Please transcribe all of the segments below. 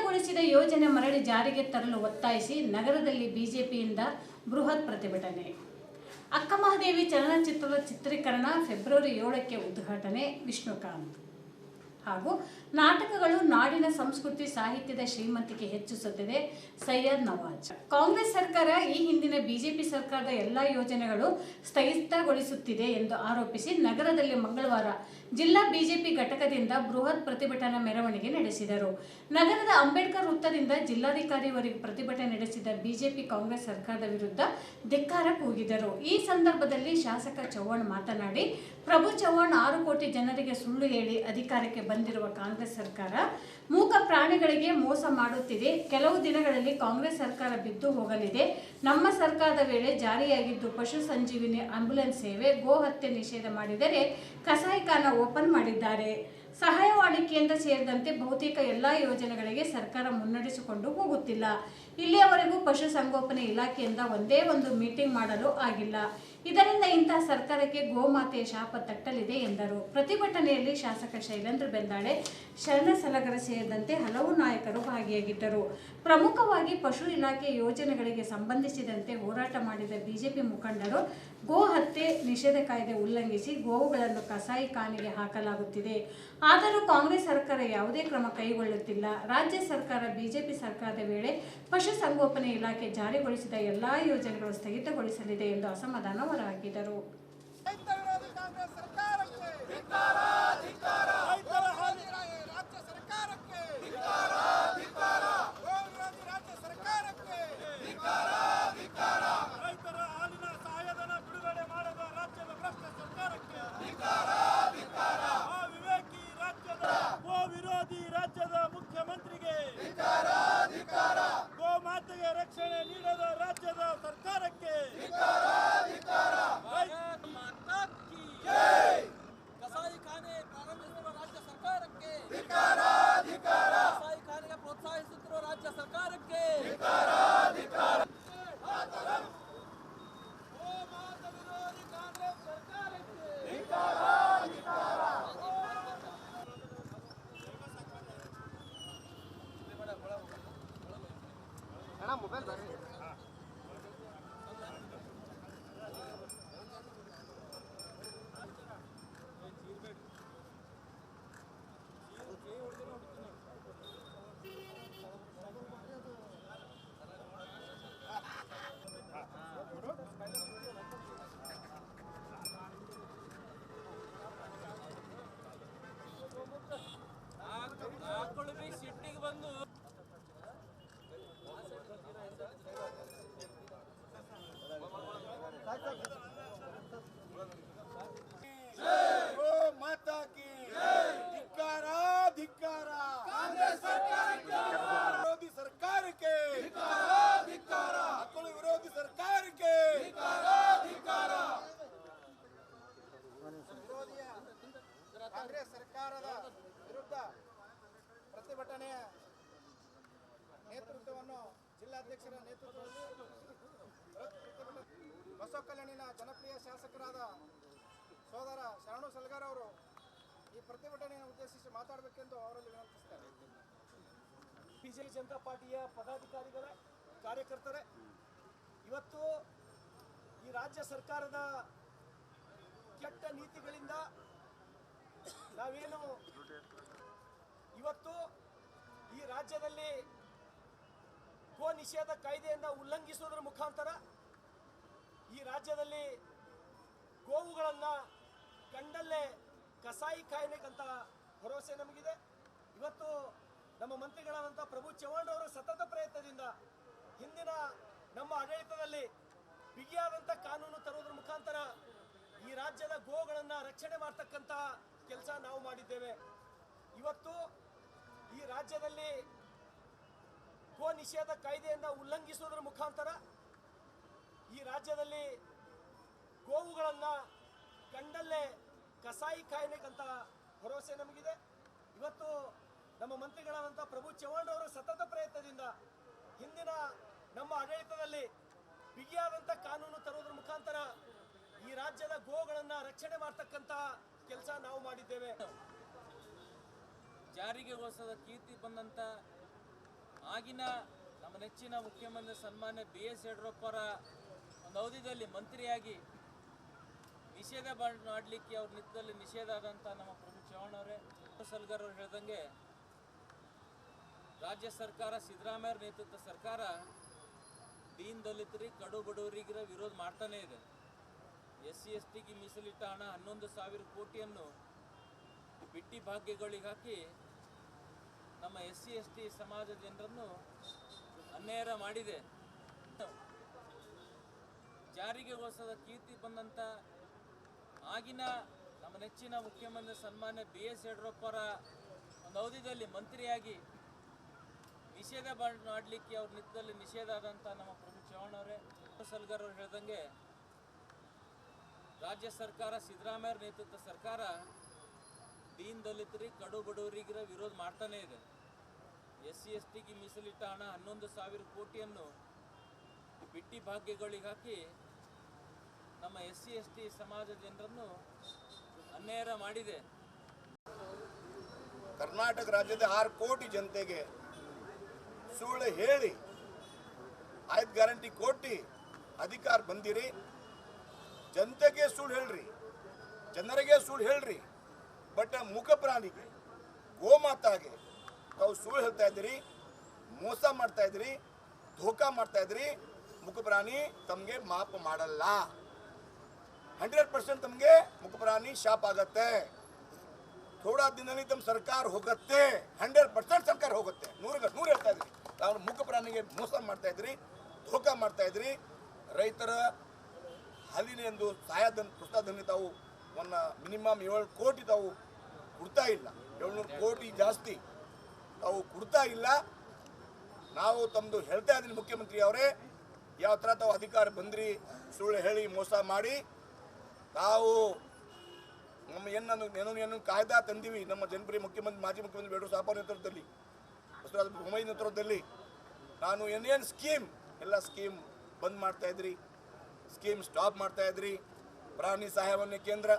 ಸ್ಥಗಿತಗೊಳಿಸಿದ ಯೋಜನೆ ಮರಳಿ ಜಾರಿಗೆ ತರಲು ಒತ್ತಾಯಿಸಿ ನಗರದಲ್ಲಿ ಬಿಜೆಪಿಯಿಂದ ಬೃಹತ್ ಪ್ರತಿಭಟನೆ. ಅಕ್ಕಮಹಾದೇವಿ ಚಲನಚಿತ್ರದ ಚಿತ್ರೀಕರಣ ಫೆಬ್ರವರಿ ಏಳಕ್ಕೆ ಉದ್ಘಾಟನೆ ವಿಷ್ಣುಕಾಂತ್. ಹಾಗೂ ನಾಟಕಗಳು ನಾಡಿನ ಸಂಸ್ಕೃತಿ ಸಾಹಿತ್ಯದ ಶ್ರೀಮಂತಿಕೆ ಹೆಚ್ಚಿಸುತ್ತದೆ ಸೈಯದ್ ನವಾಜ್. ಕಾಂಗ್ರೆಸ್ ಸರ್ಕಾರ ಈ ಹಿಂದಿನ ಬಿಜೆಪಿ ಸರ್ಕಾರದ ಎಲ್ಲಾ ಯೋಜನೆಗಳು ಸ್ಥಗಿತಗೊಳಿಸುತ್ತಿದೆ ಎಂದು ಆರೋಪಿಸಿ ನಗರದಲ್ಲಿ ಮಂಗಳವಾರ ಜಿಲ್ಲಾ ಬಿಜೆಪಿ ಘಟಕದಿಂದ ಬೃಹತ್ ಪ್ರತಿಭಟನಾ ಮೆರವಣಿಗೆ ನಡೆಸಿದರು. ನಗರದ ಅಂಬೇಡ್ಕರ್ ವೃತ್ತದಿಂದ ಜಿಲ್ಲಾಧಿಕಾರಿವರೆಗೆ ಪ್ರತಿಭಟನೆ ನಡೆಸಿದ ಬಿಜೆಪಿ ಕಾಂಗ್ರೆಸ್ ಸರ್ಕಾರದ ವಿರುದ್ಧ ಧಿಕ್ಕಾರ ಕೂಗಿದರು ಈ ಸಂದರ್ಭದಲ್ಲಿ ಶಾಸಕ ಚವ್ಹಾಣ್ ಮಾತನಾಡಿ ಪ್ರಭು ಚವ್ಹಾಣ್ ಆರು ಕೋಟಿ ಜನರಿಗೆ ಸುಳ್ಳು ಹೇಳಿ ಅಧಿಕಾರಕ್ಕೆ ಬಂದಿರುವ ಕಾಂಗ್ರೆಸ್ ಸರ್ಕಾರ ಮೂಕ ಪ್ರಾಣಿಗಳಿಗೆ ಮೋಸ ಮಾಡುತ್ತಿದೆ. ಕೆಲವು ದಿನಗಳಲ್ಲಿ ಕಾಂಗ್ರೆಸ್ ಸರ್ಕಾರ ಬಿದ್ದು ಹೋಗಲಿದೆ. ನಮ್ಮ ಸರ್ಕಾರದ ವೇಳೆ ಜಾರಿಯಾಗಿದ್ದು ಪಶು ಸಂಜೀವಿನಿ ಆಂಬ್ಯುಲೆನ್ಸ್ ಸೇವೆ ಗೋ ಹತ್ಯೆ ನಿಷೇಧ ಮಾಡಿದರೆ ಕಸಾಯಿಖಾನ ಓಪನ್ ಮಾಡಿದ್ದಾರೆ. ಸಹಾಯವಾಣಿ ಕೇಂದ್ರ ಸೇರಿದಂತೆ ಬಹುತೇಕ ಎಲ್ಲಾ ಯೋಜನೆಗಳಿಗೆ ಸರ್ಕಾರ ಮುನ್ನಡೆಸಿಕೊಂಡು ಹೋಗುತ್ತಿಲ್ಲ. ಇಲ್ಲಿಯವರೆಗೂ ಪಶುಸಂಗೋಪನೆ ಇಲಾಖೆಯಿಂದ ಒಂದೇ ಒಂದು ಮೀಟಿಂಗ್ ಮಾಡಲು ಆಗಿಲ್ಲ. ಇದರಿಂದ ಇಂತಹ ಸರ್ಕಾರಕ್ಕೆ ಗೋಮಾತೆಯ ಶಾಪ ತಟ್ಟಲಿದೆ ಎಂದರು. ಪ್ರತಿಭಟನೆಯಲ್ಲಿ ಶಾಸಕ ಶೈಲೇಂದ್ರ ಬೆಂದಾಳೆ, ಶರಣ ಸಲಗರ ಸೇರಿದಂತೆ ಹಲವು ನಾಯಕರು ಭಾಗಿಯಾಗಿದ್ದರು. ಪ್ರಮುಖವಾಗಿ ಪಶು ಇಲಾಖೆ ಯೋಜನೆಗಳಿಗೆ ಸಂಬಂಧಿಸಿದಂತೆ ಹೋರಾಟ ಮಾಡಿದ ಬಿಜೆಪಿ ಮುಖಂಡರು, ಗೋ ಹತ್ಯೆ ನಿಷೇಧ ಕಾಯ್ದೆ ಉಲ್ಲಂಘಿಸಿ ಗೋವುಗಳನ್ನು ಕಸಾಯಿ ಖಾನಿಗೆ ಹಾಕಲಾಗುತ್ತಿದೆ. ಆದರೂ ಕಾಂಗ್ರೆಸ್ ಸರ್ಕಾರ ಯಾವುದೇ ಕ್ರಮ ಕೈಗೊಳ್ಳುತ್ತಿಲ್ಲ. ರಾಜ್ಯ ಸರ್ಕಾರ, ಬಿಜೆಪಿ ಸರ್ಕಾರದ ವೇಳೆ ಪಶುಸಂಗೋಪನೆ ಇಲಾಖೆ ಜಾರಿಗೊಳಿಸಿದ ಎಲ್ಲಾ ಯೋಜನೆಗಳು ಸ್ಥಗಿತಗೊಳಿಸಲಿದೆ ಎಂದು ಅಸಮಾಧಾನ ಹೊರಹಾಕಿದರು Lan bu bel. Eh. ಜಿಲ್ಲಾಧ್ಯಕ್ಷರ ನೇತೃತ್ವದಲ್ಲಿ ಬಸವಕಲ್ಯಾಣಿನ ಜನಪ್ರಿಯ ಶಾಸಕರಾದ ಸೋದರ ಶರಣು ಸಲ್ಗಾರ್ ಅವರು ಈ ಪ್ರತಿಭಟನೆಯನ್ನು ಉದ್ದೇಶಿಸಿ ಮಾತಾಡಬೇಕೆಂದು ಅವರಲ್ಲಿ ವಿನಂತಿಸ್ತಾರೆ. ಬಿಜೆಪಿ ಜನತಾ ಪಾರ್ಟಿಯ ಪದಾಧಿಕಾರಿಗಳ, ಕಾರ್ಯಕರ್ತರೇ, ಇವತ್ತು ಈ ರಾಜ್ಯ ಸರ್ಕಾರದ ಕೆಟ್ಟ ನೀತಿಗಳಿಂದ ನಾವೇನು ಇವತ್ತು ಈ ರಾಜ್ಯದಲ್ಲಿ ಗೋ ನಿಷೇಧ ಕಾಯ್ದೆಯನ್ನು ಉಲ್ಲಂಘಿಸುವುದರ ಮುಖಾಂತರ ಈ ರಾಜ್ಯದಲ್ಲಿ ಗೋವುಗಳನ್ನು ಕಂಡಲ್ಲೇ ಕಸಾಯಿ ಕಾಯಬೇಕಂತ ಭರವಸೆ ನಮಗಿದೆ. ಇವತ್ತು ನಮ್ಮ ಮಂತ್ರಿಗಳಾದಂಥ ಪ್ರಭು ಚವ್ಹಾಣ್ ಅವರ ಸತತ ಪ್ರಯತ್ನದಿಂದ ಹಿಂದಿನ ನಮ್ಮ ಆಡಳಿತದಲ್ಲಿ ಬಿಗಿಯಾದಂಥ ಕಾನೂನು ತರುವುದರ ಮುಖಾಂತರ ಈ ರಾಜ್ಯದ ಗೋಗಳನ್ನು ರಕ್ಷಣೆ ಮಾಡ್ತಕ್ಕಂಥ ಕೆಲಸ ನಾವು ಮಾಡಿದ್ದೇವೆ. ಇವತ್ತು ಈ ರಾಜ್ಯದಲ್ಲಿ ನಿಷೇಧ ಕಾಯ್ದೆಯನ್ನು ಉಲ್ಲಂಘಿಸುವುದರ ಮುಖಾಂತರ ಈ ರಾಜ್ಯದಲ್ಲಿ ಗೋವುಗಳನ್ನು ಕಂಡಲ್ಲೇ ಕಸಾಯಿ ಕಾಯ್ನೆಗಂತ ಭರವಸೆ ನಮಗಿದೆ. ಇವತ್ತು ನಮ್ಮ ಮಂತ್ರಿಗಳಾದಂಥ ಪ್ರಭು ಚವ್ಹಾಣ್ ಅವರ ಸತತ ಪ್ರಯತ್ನದಿಂದ ಹಿಂದಿನ ನಮ್ಮ ಆಡಳಿತದಲ್ಲಿ ಬಿಗಿಯಾದಂಥ ಕಾನೂನು ತರುವುದರ ಮುಖಾಂತರ ಈ ರಾಜ್ಯದ ಗೋಗಳನ್ನು ರಕ್ಷಣೆ ಮಾಡ್ತಕ್ಕಂಥ ಕೆಲಸ ನಾವು ಮಾಡಿದ್ದೇವೆ. ಜಾರಿಗೆಗೋಸ್ಕರ ಕೀರ್ತಿ ಬಂದಂಥ ಆಗಿನ ನಮ್ಮ ನೆಚ್ಚಿನ ಮುಖ್ಯಮಂತ್ರಿ ಸನ್ಮಾನ್ಯ ಬಿ ಎಸ್ ಯಡಿಯೂರಪ್ಪರ ಒಂದು ಅವಧಿಯಲ್ಲಿ ಮಂತ್ರಿಯಾಗಿ ನಿಷೇಧ ಮಾಡಲಿಕ್ಕೆ ಅವ್ರ ನಿತ್ಯದಲ್ಲಿ ನಿಷೇಧ ಆದಂಥ ನಮ್ಮ ಪ್ರಭು ಅವರೇ. ಸಲ್ಗರ್ ಅವರು ಹೇಳ್ದಂಗೆ ರಾಜ್ಯ ಸರ್ಕಾರ ಸಿದ್ದರಾಮಯ್ಯ ನೇತೃತ್ವ ಸರ್ಕಾರ ದೀನ್ ದಲಿತರಿ ಕಡು ಬಡವರಿಗಿರ ವಿರೋಧ ಮಾಡ್ತಾನೇ ಇದೆ. ಎಸ್ ಸಿ, ಎಸ್ ಟಿಗೆ ಮೀಸಲಿಟ್ಟ ಹಣ ಹನ್ನೊಂದು ಸಾವಿರ ಕೋಟಿಯನ್ನು ಬಿಟ್ಟಿ ಭಾಗ್ಯಗಳಿಗೆ ಹಾಕಿ ನಮ್ಮ ಎಸ್ ಸಿ, ಎಸ್ ಟಿ ಸಮಾಜ ಜನರನ್ನು ಅನ್ಯಾಯ ಮಾಡಿದೆ. ಜಾರಿಗೆಗೊಳಿಸದ ಕೀರ್ತಿ ಬಂದಂಥ ಆಗಿನ ನಮ್ಮ ನೆಚ್ಚಿನ ಮುಖ್ಯಮಂತ್ರಿ ಸನ್ಮಾನ್ಯ ಬಿ ಎಸ್ ಯಡಿಯೂರಪ್ಪರ ಒಂದು ಅವಧಿಯಲ್ಲಿ ಮಂತ್ರಿಯಾಗಿ ನಿಷೇಧ ಮಾಡಲಿಕ್ಕೆ ಅವ್ರ ನಿತ್ಯದಲ್ಲಿ ನಿಷೇಧ ಆದಂಥ ನಮ್ಮ ಪ್ರಭು ಅವರೇ. ಸಲ್ಗರ್ ಅವರು ಹೇಳ್ದಂಗೆ, ರಾಜ್ಯ ಸರ್ಕಾರ ಸಿದ್ದರಾಮಯ್ಯ ನೇತೃತ್ವ ಸರ್ಕಾರ ದೀನ್ ದಲಿತರಿಗೆ ಕಡು ಬಡವರಿಗಿರ ವಿರೋಧ ಮಾಡ್ತಾನೇ ಇದೆ. ಎಸ್ ಸಿ ಎಸ್ ಟಿಗೆ ಮೀಸಲಿಟ್ಟ ಹಣ ಹನ್ನೊಂದು ಸಾವಿರ ಕೋಟಿಯನ್ನು ಬಿಟ್ಟಿ ಭಾಗ್ಯಗಳಿಗೆ ಹಾಕಿ ನಮ್ಮ ಎಸ್ ಸಿ ಎಸ್ ಟಿ ಸಮಾಜ ಜನರನ್ನು ಅನ್ಯಾಯ ಮಾಡಿದೆ. ಕರ್ನಾಟಕ ರಾಜ್ಯದ ಆರು ಕೋಟಿ ಜನತೆಗೆ ಸುಳ್ಳು ಹೇಳಿ, ಆಯ್ತು ಗ್ಯಾರಂಟಿ ಕೊಟ್ಟು ಅಧಿಕಾರ ಬಂದಿರಿ. ಜನತೆಗೆ ಸುಳ್ಳು ಹೇಳ್ರಿ, ಜನರಿಗೆ ಸುಳ್ಳು ಹೇಳ್ರಿ. ಬಟ್ ಮುಖ ಪ್ರಾಣಿಗೆ, ಗೋಮಾತಾಗೆ ತಾವು ಸುಳ್ಳು ಹೇಳ್ತಾ ಇದ್ದೀರಿ, ಮೋಸ ಮಾಡ್ತಾ ಇದ್ದೀರಿ ಧೋಕಾ ಮಾಡ್ತಾ ಇದ್ರಿ ಮುಖ ಪ್ರಾಣಿ ತಮಗೆ ಮಾಪ್ ಮಾಡಲ್ಲ. ಹಂಡ್ರೆಡ್ ಪರ್ಸೆಂಟ್ ತಮಗೆ ಮುಖ ಪ್ರಾಣಿ ಶಾಪ್ ಆಗತ್ತೆ. ಥೋಡಾ ದಿನದಲ್ಲಿ ತಮ್ಮ ಸರ್ಕಾರ ಹೋಗುತ್ತೆ, ಹಂಡ್ರೆಡ್ ಪರ್ಸೆಂಟ್ ಸರ್ಕಾರ ಹೋಗುತ್ತೆ. ನೂರ ನೂರು ಹೇಳ್ತಾ ಇದ್ರಿ ತಾವು ಮುಖ ಪ್ರಾಣಿಗೆ ಮೋಸ ಮಾಡ್ತಾ ಇದ್ರಿ ಧೋಕಾ ಮಾಡ್ತಾ ಇದ್ರಿ ರೈತರ ಹಾಲಿನ ಎಂದು ಸಹಾಯಧನ ಪ್ರೋತ್ಸಾಹಧನ ತಾವು ಒಂದು ಮಿನಿಮಮ್ ಏಳು ಕೋಟಿ ತಾವು ಕೊಡ್ತಾ ಇಲ್ಲ. ಏಳ್ನೂರು ಕೋಟಿ ಜಾಸ್ತಿ. ತಾವು ಕೊಡ್ತಾ ಇಲ್ಲ. ನಾವು ತಮ್ಮದು ಹೇಳ್ತಾ ಇದ್ದೀನಿ ಮುಖ್ಯಮಂತ್ರಿ ಅವರೇ ಯಾವ ಥರ ತಾವು ಅಧಿಕಾರ ಬಂದ್ರಿ, ಸುಳ್ಳು ಹೇಳಿ ಮೋಸ ಮಾಡಿ. ತಾವು ನಮ್ಮ ಏನನ್ನು ಏನೋ ಏನು ಕಾಯ್ದಾ ತಂದೀವಿ ನಮ್ಮ ಜನಪ್ರಿಯ ಮುಖ್ಯಮಂತ್ರಿ, ಮಾಜಿ ಮುಖ್ಯಮಂತ್ರಿ ಬೇಡೂರು ಸಾಪ ನೇತೃತ್ವದಲ್ಲಿ, ಬಸವರಾಜ ನೇತೃತ್ವದಲ್ಲಿ. ನಾನು ಏನೇನು ಸ್ಕೀಮ್, ಎಲ್ಲ ಸ್ಕೀಮ್ ಬಂದ್ ಮಾಡ್ತಾ ಇದ್ರಿ. ಸ್ಕೀಮ್ ಸ್ಟಾಪ್ ಮಾಡ್ತಾ ಇದ್ರಿ. ಪ್ರಾಣಿ ಸಹಾಯವನ್ನು ಕೇಂದ್ರ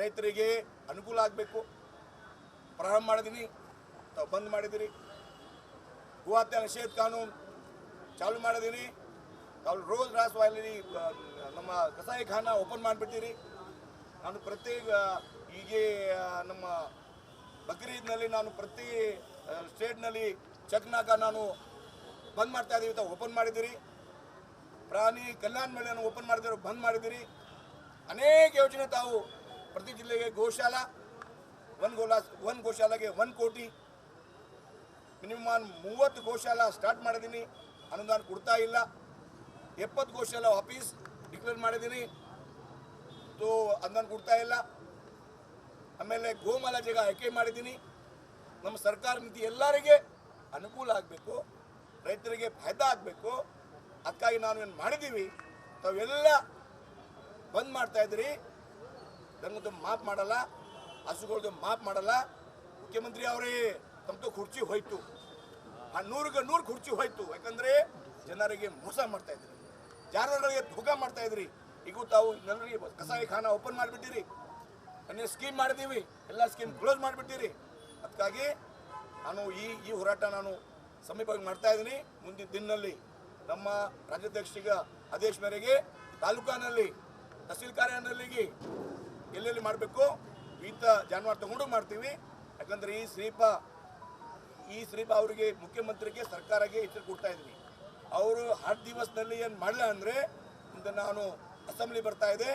ರೈತರಿಗೆ ಅನುಕೂಲ ಆಗಬೇಕು. ಪ್ರಾರಂಭ ಮಾಡಿದ್ದೀನಿ ತಾವು ಬಂದ್ ಮಾಡಿದಿರಿ. ಗೋಹತ್ಯೆ ನಿಷೇಧ ಕಾನೂನು ಚಾಲು ಮಾಡಿದ್ದೀನಿ ತಾವು ರೋಜ್ ರಾಸ್ ವಾಲಿ ನಮ್ಮ ಕಸಾಯಿಖಾನ ಓಪನ್ ಮಾಡಿಬಿಟ್ಟಿರಿ. ನಾನು ಪ್ರತಿ ಈಗ ನಮ್ಮ ಬಕ್ರೀದ್ನಲ್ಲಿ ನಾನು ಪ್ರತಿ ಸ್ಟೇಟ್ನಲ್ಲಿ ಚೆಕ್ನಾಗ ನಾನು ಬಂದ್ ಮಾಡ್ತಾ ಇದ್ದೀವಿ ತಾವು ಓಪನ್ ಮಾಡಿದ್ದೀರಿ ಪ್ರಾಣಿ ಕಲ್ಯಾಣ ಮೇಳನ್ನು ಓಪನ್ ಮಾಡಿದ್ದೀರಿ ಬಂದ್ ಮಾಡಿದಿರಿ. ಅನೇಕ ಯೋಜನೆ ತಾವು ಪ್ರತಿ ಜಿಲ್ಲೆಗೆ ಗೋಶಾಲಾ, ಒಂದು ಗೋಲಾ ಒನ್ ಗೋಶಾಲೆಗೆ ಒನ್ ಕೋಟಿ. ಮಿನಿಮಮ್ ಮೂವತ್ತು ಗೋಶಾಲಾ ಸ್ಟಾರ್ಟ್ ಮಾಡಿದ್ದೀನಿ. ಅನುದಾನ ಕೊಡ್ತಾ ಇಲ್ಲ. ಎಪ್ಪತ್ತು ಗೋಶಾಲ ಆಫೀಸ್ ಡಿಕ್ಲೇರ್ ಮಾಡಿದ್ದೀನಿ. ತೋ, ಅನುದಾನ ಕೊಡ್ತಾ ಇಲ್ಲ. ಆಮೇಲೆ ಗೋಮಾಲ ಜಾಗ ಆಯ್ಕೆ ಮಾಡಿದ್ದೀನಿ. ನಮ್ಮ ಸರ್ಕಾರ ನೀತಿ ಎಲ್ಲರಿಗೆ ಅನುಕೂಲ ಆಗಬೇಕು. ರೈತರಿಗೆ ಫಾಯ್ದಾ ಆಗಬೇಕು. ಅದಕ್ಕಾಗಿ ನಾನು ಏನು ಮಾಡಿದ್ದೀವಿ, ತಾವೆಲ್ಲ ಬಂದ್ ಮಾಡ್ತಾ ಇದ್ದೀರಿ. ನಂಗದು ಮಾಪ್ ಮಾಡಲ್ಲ ಹಸುಗಳದ್ದು ಮಾಪ್ ಮಾಡಲ್ಲ. ಮುಖ್ಯಮಂತ್ರಿ ಅವರೇ ತಮ್ಮದು ಕುರ್ಚಿ ಹೋಯ್ತು. ಆ ನೂರಿಗೆ ನೂರು ಕುರ್ಚಿ ಹೋಯ್ತು. ಯಾಕಂದ್ರೆ ಜನರಿಗೆ ಮೋಸ ಮಾಡ್ತಾ ಇದ್ರಿ. ಜಾನುವಾರುಗಳಿಗೆ ಧೋಕ ಮಾಡ್ತಾ ಇದ್ರಿ. ಈಗ ತಾವು ಜನರಿಗೆ ಕಸಾಯಿ ಖಾನ ಓಪನ್ ಮಾಡಿಬಿಟ್ಟಿರಿ. ಅನ್ನೇ ಸ್ಕೀಮ್ ಮಾಡಿದ್ದೀವಿ. ಎಲ್ಲ ಸ್ಕೀಮ್ ಕ್ಲೋಸ್ ಮಾಡಿಬಿಟ್ಟಿರಿ. ಅದಕ್ಕಾಗಿ ನಾನು ಈ ಈ ಹೋರಾಟ ನಾನು ಸಮೀಪವಾಗಿ ಮಾಡ್ತಾ ಇದ್ದೀನಿ. ಮುಂದಿನ ದಿನದಲ್ಲಿ ನಮ್ಮ ರಾಜ್ಯಾಧ್ಯಕ್ಷಿಗ ಆದೇಶ ಮೇರೆಗೆ ತಾಲೂಕಾನಲ್ಲಿ ತಹಸೀಲ್ ಕಾರ್ಯಾಲಯದಲ್ಲಿ ಎಲ್ಲೆಲ್ಲಿ ಮಾಡಬೇಕು? ಇಂಥ ಜಾನುವಾರು ತಗೊಂಡು ಮಾಡ್ತೀವಿ. ಯಾಕಂದ್ರೆ ಈ ಶ್ರೀಪ ಈ ಶ್ರೀಪ ಅವರಿಗೆ ಮುಖ್ಯಮಂತ್ರಿಗೆ ಸರ್ಕಾರಕ್ಕೆ ಎಚ್ಚರಿಕೆ ಕೊಡ್ತಾ ಇದ್ದೀನಿ ಅವರು ಹತ್ತು ದಿವಸದಲ್ಲಿ ಏನು ಮಾಡಲ್ಲ ಅಂದರೆ ಮುಂದೆ ನಾನು ಅಸೆಂಬ್ಲಿ ಬರ್ತಾ ಇದೆ.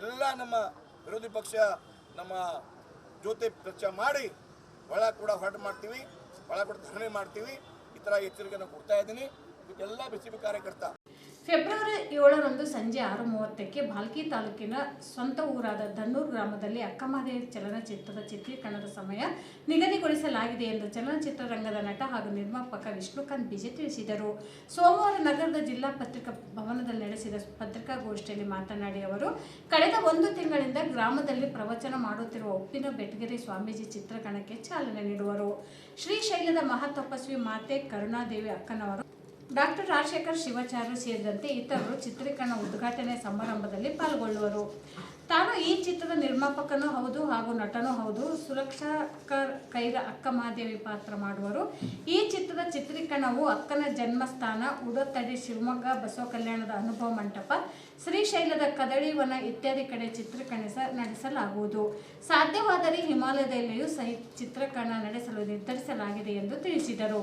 ಎಲ್ಲ ನಮ್ಮ ವಿರೋಧಿ ಪಕ್ಷ ನಮ್ಮ ಜೊತೆ ಚರ್ಚೆ ಮಾಡಿ, ಒಳ ಕೂಡ ಹೊರಟು ಮಾಡ್ತೀವಿ, ಒಳ ಕೂಡ ಧರಣಿ ಮಾಡ್ತೀವಿ. ಈ ಥರ ಎಚ್ಚರಿಕೆಯನ್ನು ಕೊಡ್ತಾ ಇದ್ದೀನಿ. ಇದಕ್ಕೆಲ್ಲ ಬಿ ಜೆ ಪಿ ಕಾರ್ಯಕರ್ತ ಫೆಬ್ರವರಿ ಏಳರಂದು ಸಂಜೆ ಆರು ಮೂವತ್ತಕ್ಕೆ ಭಾಲ್ಕಿ ತಾಲೂಕಿನ ಸ್ವಂತ ಊರಾದ ದನ್ನೂರು ಗ್ರಾಮದಲ್ಲಿ ಅಕ್ಕಮಹಾದೇವಿ ಚಲನಚಿತ್ರದ ಚಿತ್ರೀಕರಣದ ಸಮಯ ನಿಗದಿಗೊಳಿಸಲಾಗಿದೆ ಎಂದು ಚಲನಚಿತ್ರರಂಗದ ನಟ ಹಾಗೂ ನಿರ್ಮಾಪಕ ವಿಷ್ಣುಕಾಂತ್ ಬಿಜೆ ತಿಳಿಸಿದರು. ಸೋಮವಾರ ನಗರದ ಜಿಲ್ಲಾ ಪತ್ರಿಕಾ ಭವನದಲ್ಲಿ ನಡೆಸಿದ ಪತ್ರಿಕಾಗೋಷ್ಠಿಯಲ್ಲಿ ಮಾತನಾಡಿ ಅವರು, ಕಳೆದ ಒಂದು ತಿಂಗಳಿಂದ ಗ್ರಾಮದಲ್ಲಿ ಪ್ರವಚನ ಮಾಡುತ್ತಿರುವ ಉಪ್ಪಿನ ಬೆಟಗೆರೆ ಸ್ವಾಮೀಜಿ ಚಿತ್ರಕಣಕ್ಕೆ ಚಾಲನೆ ನೀಡುವರು. ಶ್ರೀಶೈಲದ ಮಹಾತಪಸ್ವಿ ಮಾತೆ ಕರುಣಾದೇವಿ ಅಕ್ಕನವರು ಡಾಕ್ಟರ್ ರಾಜಶೇಖರ್ ಶಿವಾಚಾರ್ಯ ಸೇರಿದಂತೆ ಇತರರು ಚಿತ್ರೀಕರಣ ಉದ್ಘಾಟನೆ ಸಮಾರಂಭದಲ್ಲಿ ಪಾಲ್ಗೊಳ್ಳುವರು. ತಾನು ಈ ಚಿತ್ರದ ನಿರ್ಮಾಪಕನೂ ಹೌದು ಹಾಗೂ ನಟನೂ ಹೌದು. ಸುರಕ್ಷಾ ಕೈದ ಅಕ್ಕ ಮಹಾದೇವಿ ಪಾತ್ರ ಮಾಡುವರು. ಈ ಚಿತ್ರದ ಚಿತ್ರೀಕರಣವು ಅಕ್ಕನ ಜನ್ಮಸ್ಥಾನ, ಉಡತಡಿ, ಶಿವಮೊಗ್ಗ, ಬಸವ ಕಲ್ಯಾಣದ ಅನುಭವ ಮಂಟಪ, ಶ್ರೀಶೈಲದ ಕದಳಿವನ ಇತ್ಯಾದಿ ಕಡೆ ಚಿತ್ರೀಕರಣಿಸ ನಡೆಸಲಾಗುವುದು. ಸಾಧ್ಯವಾದರೆ ಹಿಮಾಲಯದಲ್ಲಿಯೂ ಸಹ ಚಿತ್ರೀಕರಣ ನಡೆಸಲು ನಿರ್ಧರಿಸಲಾಗಿದೆ ಎಂದು ತಿಳಿಸಿದರು.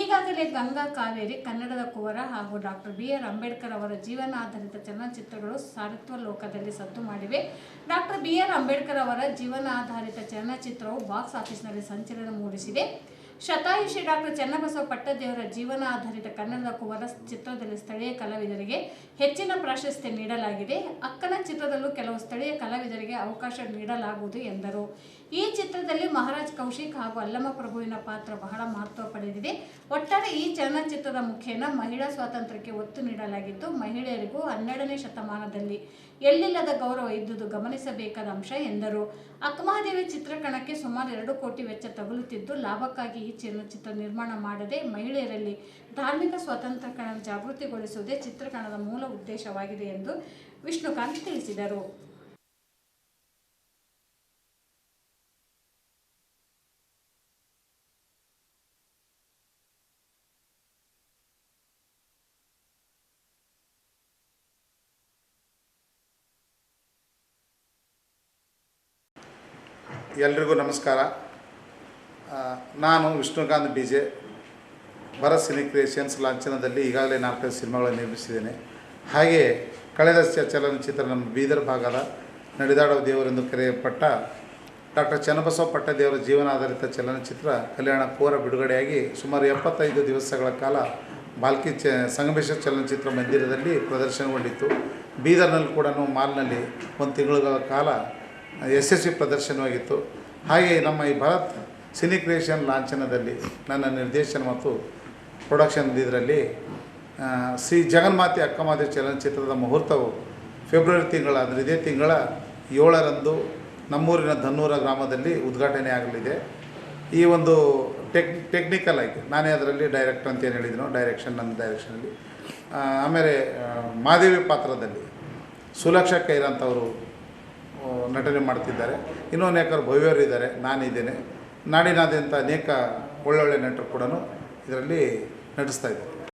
ಈಗಾಗಲೇ ಗಂಗಾ ಕಾವೇರಿ, ಕನ್ನಡದ ಕುವರ ಹಾಗೂ ಡಾಕ್ಟರ್ ಬಿ ಆರ್ ಅಂಬೇಡ್ಕರ್ ಅವರ ಜೀವನಾಧಾರಿತ ಚಲನಚಿತ್ರಗಳು ಸಾರತ್ವ ಲೋಕದಲ್ಲಿ ಸದ್ದು ಮಾಡಿವೆ. ಡಾಕ್ಟರ್ ಬಿ ಆರ್ ಅಂಬೇಡ್ಕರ್ ಅವರ ಜೀವನಾಧಾರಿತ ಚಲನಚಿತ್ರವು ಬಾಕ್ಸ್ ಆಫೀಸ್ನಲ್ಲಿ ಸಂಚಲನ ಮೂಡಿಸಿದೆ. ಶತಾಯುಷಿ ಡಾಕ್ಟರ್ ಚನ್ನಬಸವ ಪಟ್ಟದೇವರ ಜೀವನ ಆಧಾರಿತ ಕನ್ನಡದ ಕುವರ ಚಿತ್ರದಲ್ಲಿ ಸ್ಥಳೀಯ ಕಲಾವಿದರಿಗೆ ಹೆಚ್ಚಿನ ಪ್ರಾಶಸ್ತ್ಯ ನೀಡಲಾಗಿದೆ. ಅಕ್ಕನ ಚಿತ್ರದಲ್ಲೂ ಕೆಲವು ಸ್ಥಳೀಯ ಕಲಾವಿದರಿಗೆ ಅವಕಾಶ ನೀಡಲಾಗುವುದು ಎಂದರು. ಈ ಚಿತ್ರದಲ್ಲಿ ಮಹಾರಾಜ್ ಕೌಶಿಕ್ ಹಾಗೂ ಅಲ್ಲಮ್ಮ ಪ್ರಭುವಿನ ಪಾತ್ರ ಬಹಳ ಮಹತ್ವ ಪಡೆದಿದೆ. ಒಟ್ಟಾರೆ ಈ ಚಲನಚಿತ್ರದ ಮುಖೇನ ಮಹಿಳಾ ಸ್ವಾತಂತ್ರ್ಯಕ್ಕೆ ಒತ್ತು ನೀಡಲಾಗಿದ್ದು ಮಹಿಳೆಯರಿಗೂ ಹನ್ನೆರಡನೇ ಶತಮಾನದಲ್ಲಿ ಎಲ್ಲಿಲ್ಲದ ಗೌರವ ಇದ್ದುದು ಗಮನಿಸಬೇಕಾದ ಅಂಶ ಎಂದರು. ಅಕ್ಕಮಹಾದೇವಿ ಚಿತ್ರಕಣಕ್ಕೆ ಸುಮಾರು ಎರಡು ಕೋಟಿ ವೆಚ್ಚ ತಗುಲುತ್ತಿದ್ದು, ಲಾಭಕ್ಕಾಗಿ ಈ ಚಲನಚಿತ್ರ ನಿರ್ಮಾಣ ಮಾಡದೆ ಮಹಿಳೆಯರಲ್ಲಿ ಧಾರ್ಮಿಕ ಸ್ವಾತಂತ್ರ್ಯ ಜಾಗೃತಿಗೊಳಿಸುವುದೇ ಚಿತ್ರಕಣದ ಮೂಲ ಉದ್ದೇಶವಾಗಿದೆ ಎಂದು ವಿಷ್ಣುಕಾಂತ್ ತಿಳಿಸಿದರು. ಎಲ್ರಿಗೂ ನಮಸ್ಕಾರ. ನಾನು Vishnukanth D J, Bharath cine creations ಲಾಂಛನದಲ್ಲಿ ಈಗಾಗಲೇ ನಾಲ್ಕೈದು ಸಿನಿಮಾಗಳನ್ನು ನಿರ್ಮಿಸಿದ್ದೇನೆ. ಹಾಗೆಯೇ ಕಳೆದ ಚಲನಚಿತ್ರ ನಮ್ಮ ಬೀದರ್ ಭಾಗದ ನಡೆದಾಡುವ ದೇವರೆಂದು ಕರೆಯಲ್ಪಟ್ಟ ಡಾಕ್ಟರ್ ಚನ್ನಬಸವ ಪಟ್ಟದೇವರ ಜೀವನಾಧಾರಿತ ಚಲನಚಿತ್ರ ಕಲ್ಯಾಣ ಕೋರ ಬಿಡುಗಡೆಯಾಗಿ ಸುಮಾರು ಎಪ್ಪತ್ತೈದು ದಿವಸಗಳ ಕಾಲ ಬಾಲ್ಕಿ ಚ ಸಂಗಮೇಶ್ವರ ಚಲನಚಿತ್ರ ಮಂದಿರದಲ್ಲಿ ಪ್ರದರ್ಶನಗೊಂಡಿತ್ತು. ಬೀದರ್ನಲ್ಲಿ ಕೂಡ ಮಾಲ್ನಲ್ಲಿ ಒಂದು ತಿಂಗಳ ಕಾಲ ಯಶಸ್ವಿ ಪ್ರದರ್ಶನವಾಗಿತ್ತು. ಹಾಗೆ ನಮ್ಮ ಈ ಭಾರತ್ ಸಿನಿ ಕ್ರಿಯೇಷನ್ ಲಾಂಛನದಲ್ಲಿ ನನ್ನ ನಿರ್ದೇಶನ ಮತ್ತು ಪ್ರೊಡಕ್ಷನ್ ಇದರಲ್ಲಿ ಸಿ ಶ್ರೀ ಜಗನ್ಮಾತೆ ಅಕ್ಕಮಾತೆ ಚಲನಚಿತ್ರದ ಮುಹೂರ್ತವು ಫೆಬ್ರವರಿ ತಿಂಗಳ ಅಂದರೆ ಇದೇ ತಿಂಗಳ ಏಳರಂದು ನಮ್ಮೂರಿನ ಧನ್ನೂರ ಗ್ರಾಮದಲ್ಲಿ ಉದ್ಘಾಟನೆ ಆಗಲಿದೆ. ಈ ಒಂದು ಟೆಕ್ ಟೆಕ್ನಿಕಲ್ ಆಗಿ ನಾನೇ ಅದರಲ್ಲಿ ಡೈರೆಕ್ಟ್ ಅಂತ ಏನು ಹೇಳಿದನೋ ಡೈರೆಕ್ಷನ್ ನನ್ನ ಡೈರೆಕ್ಷನಲ್ಲಿ ಆಮೇಲೆ ಮಾದೇವಿ ಪಾತ್ರದಲ್ಲಿ ಸುಲಕ್ಷ ಕೈರಂತ್ ಅವರು ಆ, ನಟನೆ ಮಾಡ್ತಿದ್ದಾರೆ. ಇನ್ನೂ ಅನೇಕರು ಭವ್ಯರು ಇದ್ದಾರೆ, ನಾನಿದ್ದೇನೆ. ನಾಡಿನಾದ್ಯಂತ ಅನೇಕ ಒಳ್ಳೊಳ್ಳೆ ನಟರು ಕೂಡ ಇದರಲ್ಲಿ ನಟಿಸ್ತಾ ಇದ್ದಾರೆ.